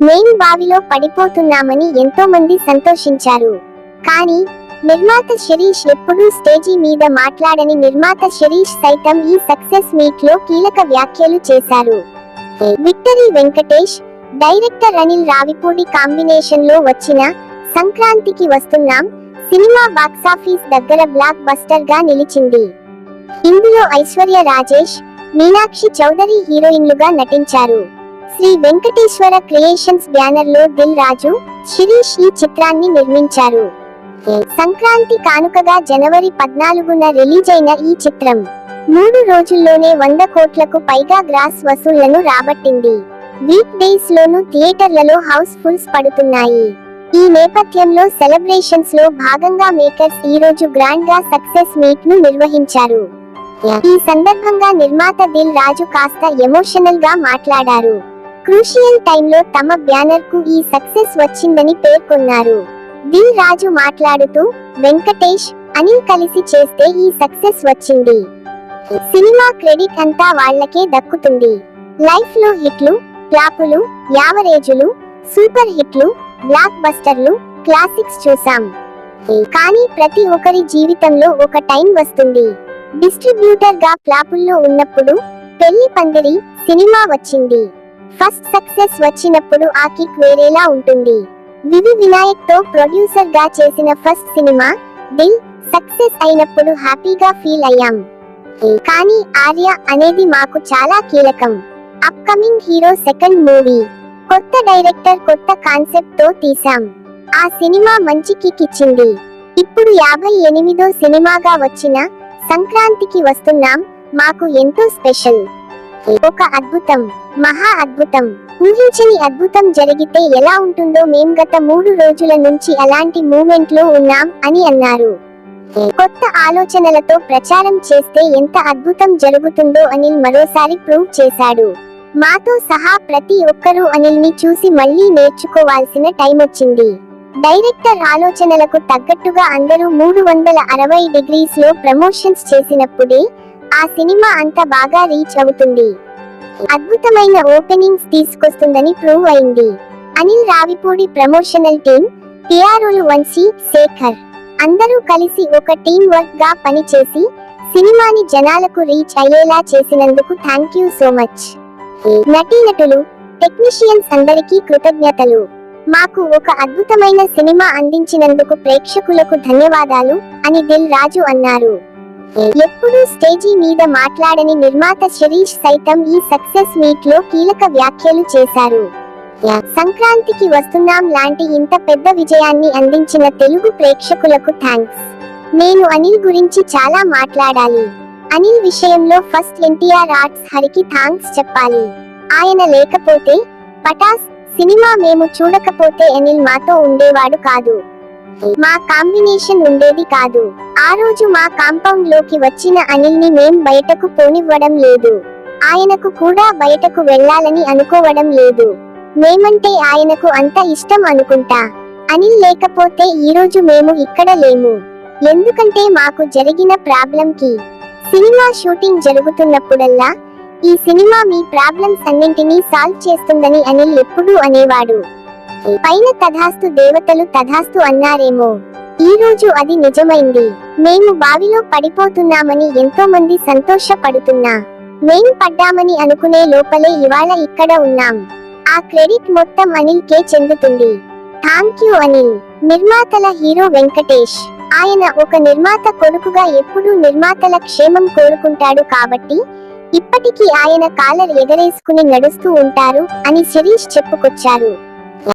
మేం బావిలో పడిపోతున్నామని ఎంతో మంది సంతోషించారు. కానీ నిర్మాత శిరీష్ ఎప్పుడూ స్టేజీ మీద మాట్లాడని నిర్మాత శిరీష్ సైతం ఈ సక్సెస్ మీట్లో కీలక వ్యాఖ్యలు చేశారు. విక్టరీ వెంకటేష్ డైరెక్టర్ అనిల్ రావిపూడి కాంబినేషన్లో వచ్చిన Sankranthiki Vasthunnam cinema box office దగ్గర బ్లాక్ బస్టర్గా నిలిచింది. ఇందులో ఐశ్వర్య రాజేష్ మీనాక్షి చౌదరి హీరోయిన్లుగా నటించారు. శ్రీ వెంకటేశ్వర క్రియేషన్స్ బ్యానర్లో దిల్ రాజు శిరీష్ ఈ చిత్రాన్ని నిర్మించారు. సంక్రాంతి కానుకగా జనవరి పద్నాలుగున రిలీజ్ అయిన ఈ చిత్రం మూడు రోజుల్లోనే వంద కోట్లకు పైగా గ్రాస్ వసూళ్ళను రాబట్టింది. వీక్ డేస్ లోను థియేటర్లలో హౌస్ ఫుల్స్ పడుతున్నాయి. ఈ నేపథ్యంలో సెలబ్రేషన్స్లో భాగంగా మేకర్స్ ఈ రోజు గ్రాండ్గా సక్సెస్ మీట్ను నిర్వహించారు. ఈ సందర్భంగా నిర్మాత దిల్ రాజు కాస్త ఎమోషనల్గా మాట్లాడారు. క్రూషియల్ టైంలో తమ బ్యానర్కు ఈ సక్సెస్ వచ్చిందని పేర్కొన్నారు. వి రాజు మాట్లాడుతూ వెంకటేష్ అనిల్ కలిసి చేస్తే ఈ సక్సెస్ వచ్చింది. సినిమా క్రెడిట్ అంతా వాళ్ళకే దక్కుతుంది. లైఫ్లో హిట్లు ఫ్లాపులు యావరేజులు సూపర్ హిట్లు బ్లాక్ బస్టర్లు క్లాసిక్స్ చూసాం. కానీ ప్రతి ఒక్కరి జీవితంలో ఒక టైం వస్తుంది. డిస్ట్రిబ్యూటర్గా ఫ్లాపుల్లో ఉన్నప్పుడు పెళ్ళి పందిరి సినిమా వచ్చింది. ఫస్ట్ సక్సెస్ వచ్చినప్పుడు ఆ కిక్ వేరేలా ఉంటుంది. వివి వినాయక్తో ప్రొడ్యూసర్గా చేసిన ఫస్ట్ సినిమా దిల్ సక్సెస్ అయినప్పుడు హ్యాపీగా ఫీల్ అయ్యాం. కానీ ఆర్య అనేది మాకు చాలా కీలకం. అప్కమింగ్ హీరో సెకండ్ మూవీ కొత్త డైరెక్టర్ కొత్త కాన్సెప్ట్తో తీసాం ఆ సినిమా మంచి కిక్ ఇచ్చింది. ఇప్పుడు యాభై ఎనిమిదో సినిమాగా వచ్చిన సంక్రాంతికి వస్తున్నాం మాకు ఎంతో స్పెషల్. ఒక అద్భుతం మహా అద్భుతం. ఊహించని అద్భుతం జరిగితే ఎలా ఉంటుందో మేం గత మూడు రోజుల నుంచి అలాంటి మూమెంట్లో ఉన్నాం అని అన్నారు. కొత్త ఆలోచనలతో ప్రచారం చేస్తే ఎంత అద్భుతం జరుగుతుందో అనిల్ మరోసారి ప్రూవ్ చేశాడు. మాతో సహా ప్రతి ఒక్కరూ అనిల్ని చూసి మళ్ళీ నేర్చుకోవాల్సిన టైం వచ్చింది. డైరెక్టర్ ఆలోచనలకు తగ్గట్టుగా అందరూ మూడు వందల అరవై డిగ్రీస్లో ప్రమోషన్స్ చేసినప్పుడే ఆ సినిమా అంత బాగా రీచ్ అవుతుంది. అద్భుతమైన ఓపెనింగ్స్ తీసుకొస్తుందని ప్రూవ్ అయింది. అనిల్ రావిపూడి ప్రమోషనల్ టీం పిఆర్ఓలు వంశీ శేఖర్ అందరూ కలిసి ఒక టీం వర్క్గా పనిచేసి సినిమాని జనాలకు రీచ్ అయ్యేలా చేసినందుకు థ్యాంక్ యూ సో మచ్. నటీనటులు టెక్నీషియన్స్ అందరికీ కృతజ్ఞతలు. మాకు ఒక అద్భుతమైన సినిమా అందించినందుకు ప్రేక్షకులకు ధన్యవాదాలు అని దిల్ రాజు అన్నారు. ఎప్పుడూ స్టేజీ మీద మాట్లాడని నిర్మాత శిరీష్ సైతం ఈ సక్సెస్ మీట్లో కీలక వ్యాఖ్యలు చేశారు. సంక్రాంతికి వస్తున్నాం లాంటి ఇంత పెద్ద విజయాన్ని అందించిన తెలుగు ప్రేక్షకులకు థ్యాంక్స్ నేను అనిల్ గురించి చాలా మాట్లాడాలి. అనిల్ విషయంలో ఫస్ట్ ఎన్టీఆర్ ఆర్ట్స్ హరికి థ్యాంక్స్ చెప్పాలి. ఆయన లేకపోతే పటాస్ సినిమా మేము చూడకపోతే అనిల్ మాతో ఉండేవాడు కాదు. మా కాంబినేషన్ ఉండేది కాదు. ఆ రోజు మా కాంపౌండ్లోకి వచ్చిన అనిల్ని మేం బయటకు పోనివ్వడం లేదు. ఆయనకు కూడా బయటకు వెళ్ళాలని అనుకోవడం లేదు. మేమంటే ఆయనకు అంత ఇష్టం అనుకుంటా. అనిల్ లేకపోతే ఈ రోజు మేము ఇక్కడ లేము. ఎందుకంటే మాకు జరిగిన ప్రాబ్లం కి సినిమా షూటింగ్ జరుగుతున్నప్పుడల్లా ఈ సినిమా మీ ప్రాబ్లమ్స్ అన్నింటినీ సాల్వ్ చేస్తుందని అనిల్ ఎప్పుడూ అనేవాడు. పైన తథాస్తు దేవతలు తథాస్తు అన్నారేమో. ఈ రోజు అది నిజమైంది. మేము బావిలో పడిపోతున్నామని ఎంతో మంది సంతోషపడుతున్నా. మేం పడ్డామని అనుకునే లోపలే ఇవాళ ఇక్కడ ఉన్నాం. ఆ క్రెడిట్ మొత్తం అనిల్ కే చెందుతుంది. Thank you Anil. నిర్మాతల హీరో వెంకటేష్. ఆయన ఒక నిర్మాత కొడుకుగా ఎప్పుడూ నిర్మాతల క్షేమం కోరుకుంటాడు కాబట్టి ఇప్పటికీ ఆయన కాలర్ ఎగరేసుకుని నడుస్తూ ఉంటారు అని శిరీష్ చెప్పుకొచ్చారు.